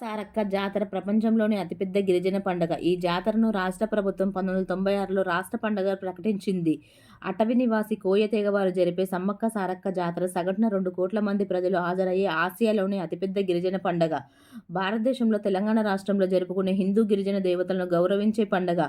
సారక్క జాతర ప్రపంచంలోని అతిపెద్ద గిరిజన పండుగ. ఈ జాతరను రాష్ట్ర ప్రభుత్వం పంతొమ్మిది వందల తొంభై ఆరులో రాష్ట్ర పండుగ ప్రకటించింది. అటవీ నివాసి కోయ తెగవారు జరిపే సమ్మక్క సారక్క జాతర సగటున రెండు కోట్ల మంది ప్రజలు హాజరయ్యే ఆసియాలోని అతిపెద్ద గిరిజన పండుగ. భారతదేశంలో తెలంగాణ రాష్ట్రంలో జరుపుకునే హిందూ గిరిజన దేవతలను గౌరవించే పండుగ.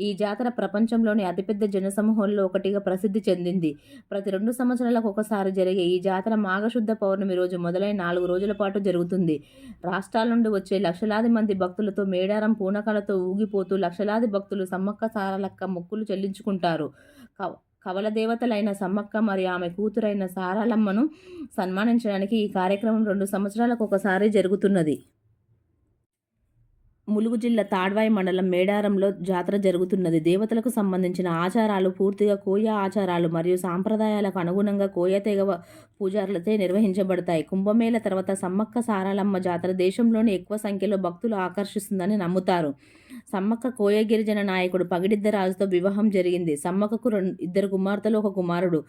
ఈ జాతర ప్రపంచంలోని అతిపెద్ద జనసమూహంలో ఒకటిగా ప్రసిద్ధి చెందింది. ప్రతి రెండు సంవత్సరాలకు ఒకసారి జరిగే ఈ జాతర మాఘశుద్ధ పౌర్ణమి రోజు మొదలై నాలుగు రోజుల పాటు జరుగుతుంది. రాష్ట్రాల నుండి వచ్చే లక్షలాది మంది భక్తులతో మేడారం పూనకాలతో ఊగిపోతూ లక్షలాది భక్తులు సమ్మక్క సారలక్క మొక్కులు చెల్లించుకుంటారు. కవ కవల దేవతలైన సమ్మక్క మరియు ఆమె కూతురైన సారాలమ్మను సన్మానించడానికి ఈ కార్యక్రమం రెండు సంవత్సరాలకు ఒకసారి జరుగుతున్నది. ములుగు జిల్లా తాడ్వాయి మండలం మేడారంలో జాతర జరుగుతున్నది. దేవతలకు సంబంధించిన ఆచారాలు పూర్తిగా కోయ ఆచారాలు మరియు సాంప్రదాయాలకు అనుగుణంగా కోయ తెగవ పూజారులతో నిర్వహించబడతాయి. కుంభమేళ తర్వాత సమ్మక్క సారాలమ్మ జాతర దేశంలోని ఎక్కువ సంఖ్యలో భక్తులు ఆకర్షిస్తుందని నమ్ముతారు. సమ్మక్క కోయ గిరిజన నాయకుడు పగిడిద్దరాజుతో వివాహం జరిగింది. సమ్మక్కకు రెండు ఇద్దరు కుమార్తెలు ఒక కుమారుడు.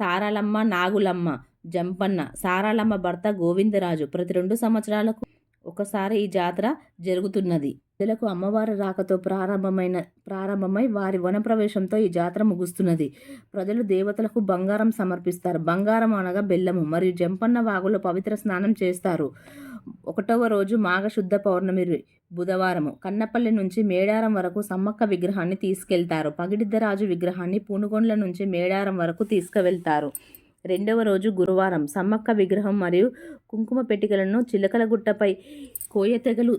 సారాలమ్మ నాగులమ్మ జంపన్న సారాలమ్మ భర్త గోవిందరాజు. ప్రతి రెండు సంవత్సరాలకు ఒకసారి ఈ జాతర జరుగుతున్నది. ప్రజలకు అమ్మవారి రాకతో ప్రారంభమైన ప్రారంభమై వారి వనప్రవేశంతో ఈ జాతర ముగుస్తున్నది. ప్రజలు దేవతలకు బంగారం సమర్పిస్తారు. బంగారం అనగా బెల్లము. మరియు జంపన్న వాగులో పవిత్ర స్నానం చేస్తారు. ఒకటవ రోజు మాఘశుద్ధ పౌర్ణమి బుధవారము. కన్నపల్లి నుంచి మేడారం వరకు సమ్మక్క విగ్రహాన్ని తీసుకెళ్తారు. పగిడిద్దరాజు విగ్రహాన్ని పూనుగొండ్ల నుంచి మేడారం వరకు తీసుకువెళ్తారు. రెండవ రోజు గురువారం సమ్మక్క విగ్రహం మరియు కుంకుమ పెట్టికలను చిలకలగుట్టపై కోయ తెగలు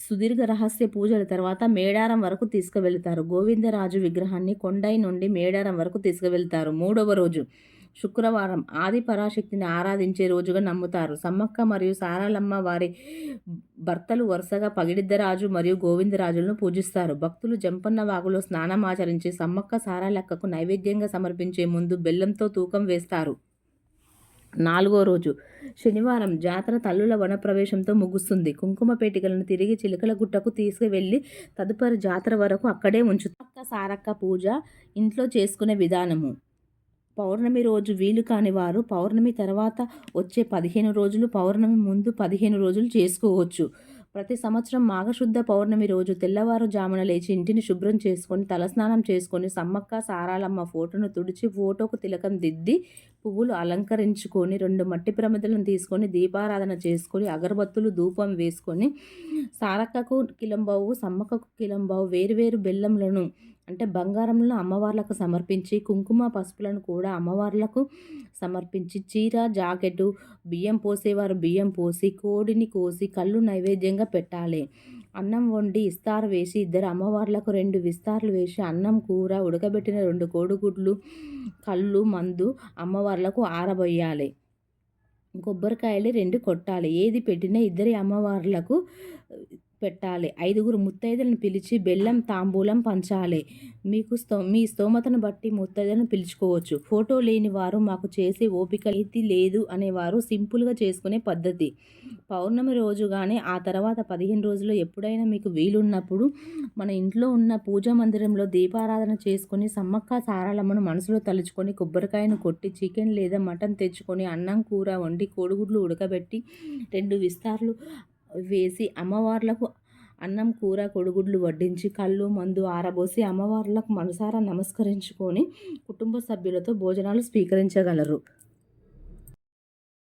సుదీర్ఘ రహస్య పూజల తర్వాత మేడారం వరకు తీసుకువెళ్తారు. గోవిందరాజు విగ్రహాన్ని కొండై నుండి మేడారం వరకు తీసుకువెళ్తారు. మూడవ రోజు శుక్రవారం ఆది పరాశక్తిని ఆరాధించే రోజుగా నమ్ముతారు. సమ్మక్క మరియు సారాలమ్మ వారి భర్తలు వరుసగా పగిడిద్దరాజు మరియు గోవిందరాజులను పూజిస్తారు. భక్తులు జంపన్న వాగులో స్నానమాచరించి సమ్మక్క సారాలక్కకు నైవేద్యంగా సమర్పించే ముందు బెల్లంతో తూకం వేస్తారు. నాలుగో రోజు. శనివారం జాతర తల్లుల వనప్రవేశంతో ముగుస్తుంది. కుంకుమ పేటికలను తిరిగి చిలుకల గుట్టకు తీసుకువెళ్ళి తదుపరి జాతర వరకు అక్కడే ఉంచుతారు సారక్క పూజ ఇంట్లో చేసుకునే విధానము. పౌర్ణమి రోజు వీలు కాని వారు పౌర్ణమి తర్వాత వచ్చే పదిహేను రోజులు పౌర్ణమి ముందు పదిహేను రోజులు చేసుకోవచ్చు. ప్రతి సంవత్సరం మాఘశుద్ధ పౌర్ణమి రోజు తెల్లవారుజామున లేచి ఇంటిని శుభ్రం చేసుకొని తలస్నానం చేసుకొని సమ్మక్క సారాలమ్మ ఫోటోను తుడిచి ఫోటోకు తిలకం దిద్ది పువ్వులు అలంకరించుకొని రెండు మట్టి ప్రమిదలను తీసుకొని దీపారాధన చేసుకొని అగరబత్తులు ధూపం వేసుకొని సారక్కకు కిలంబావు సమ్మక్కకు కిలంబావు వేరువేరు బెల్లంలను అంటే బంగారంలో అమ్మవార్లకు సమర్పించి కుంకుమ పసుపులను కూడా అమ్మవార్లకు సమర్పించి చీర జాకెట్ బియ్యం పోసేవారు బియ్యం పోసి కోడిని కోసి కళ్ళు నైవేద్యంగా పెట్టాలి. అన్నం వండి ఇస్తారు వేసి ఇద్దరు అమ్మవార్లకు రెండు విస్తారులు వేసి అన్నం కూర ఉడకబెట్టిన రెండు కోడిగుడ్లు కళ్ళు మందు అమ్మవార్లకు ఆరబోయాలి. కొబ్బరికాయలు రెండు కొట్టాలి. ఏది పెట్టినా ఇద్దరి అమ్మవార్లకు పెట్టాలి. ఐదుగురు ముత్తైదులను పిలిచి బెల్లం తాంబూలం పంచాలి. మీకు స్థో మీ స్తోమతను బట్టి ముత్తైదులను పిలుచుకోవచ్చు. ఫోటో లేని వారు మాకు చేసే ఓపిక ఇది లేదు అనేవారు సింపుల్గా చేసుకునే పద్ధతి. పౌర్ణమి రోజు కానీ ఆ తర్వాత పదిహేను రోజులు ఎప్పుడైనా మీకు వీలున్నప్పుడు మన ఇంట్లో ఉన్న పూజా మందిరంలో దీపారాధన చేసుకుని సమ్మక్క సారాలమ్మను మనసులో తలుచుకొని కొబ్బరికాయను కొట్టి చికెన్ లేదా మటన్ తెచ్చుకొని అన్నం కూర వండి కోడిగుడ్లు ఉడకబెట్టి రెండు విస్తార్లు వేసి అమ్మవార్లకు అన్నం కూర కొడుగుడ్లు వడ్డించి కళ్ళు మందు ఆరబోసి అమ్మవార్లకు మనసారా నమస్కరించుకొని కుటుంబ సభ్యులతో భోజనాలు స్వీకరించగలరు.